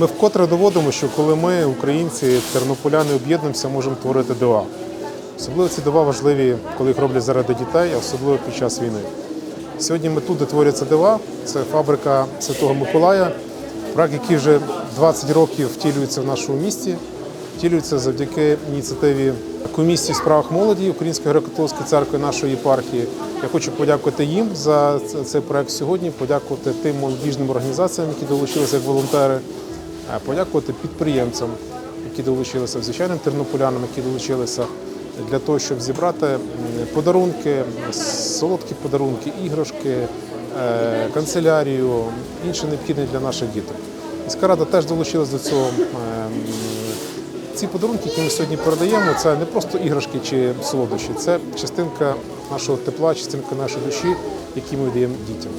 Ми вкотре доводимо, що коли ми, українці, тернополяни, об'єднуємося, можемо творити дива. Особливо ці дива важливі, коли їх роблять заради дітей, а особливо під час війни. Сьогодні ми тут, де творяться дива, це фабрика Святого Миколая, проект, який вже 20 років втілюється в нашому місті, втілюється завдяки ініціативі комісії в справах молоді Української греко-католицької церкви нашої єпархії. Я хочу подякувати їм за цей проект сьогодні, подякувати тим молодіжним організаціям, які долучилися як волонтери, подякувати підприємцям, які долучилися, звичайним тернополянам, які долучилися для того, щоб зібрати подарунки, солодкі подарунки, іграшки, е, канцелярію, інше необхідне для наших діток. Міська рада теж долучилась до цього. Ці подарунки, які ми сьогодні передаємо, це не просто іграшки чи солодощі, це частинка нашого тепла, частинка нашої душі, які ми даємо дітям.